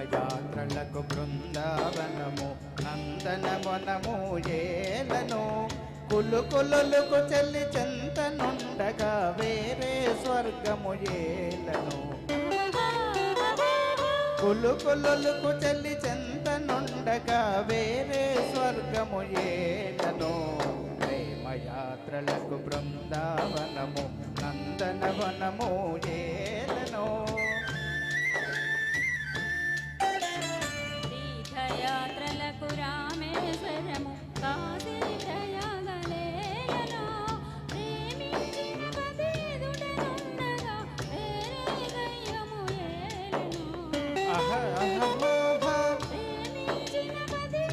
యాత్రలకు బృందావనము నందనవనము ఏలను. కులు కులుకు చెల్లి చెంతనుండగా వేరే స్వర్గము ఏలను. కులు కులుకు చెల్లి చెంతనుండగా వేరే స్వర్గము ఏలను. ప్రేమయాత్రలకు బృందావనము నందనవనము ఏ అహ అహ ప్రేమించిన పతి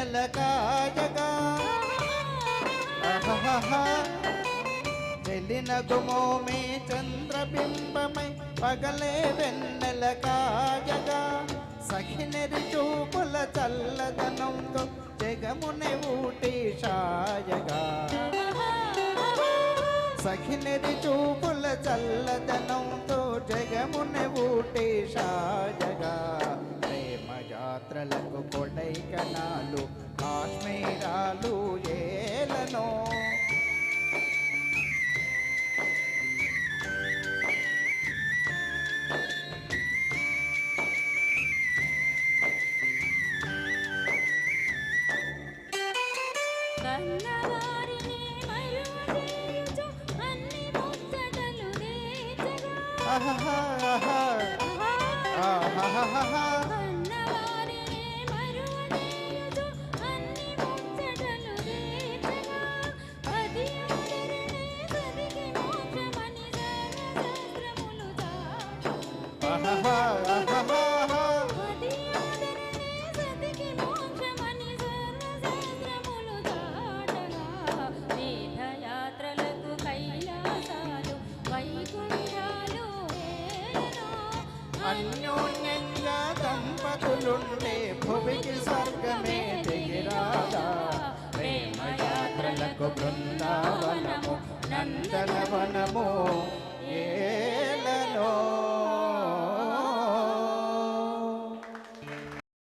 వెన్నెల కాయగా అహహహ. గుమోమే చంద్రబింబమై పగలే వెన్నెల కాయగా సఖినరి చూపుల చల్లదనంతో జగమునే ఊటి షాయగా సఖినరి చూపుల చల్లదనంతో జగమున ఊటి షాయ యాత్రలకు కొడైకనాలు కాశ్మీరాలు ఏలను కన్నవారిని మరువజేయుచు అన్ని ముచ్చటలు తీర్చగా. అహహహ. ఆహహహహ. కన్నవారిని అన్యోన్యంగా దంపతులుండే భువికి స్వర్గమే దిగిరాదా ప్రేమయాత్రలకు బృందావనము నందనవనము ఏ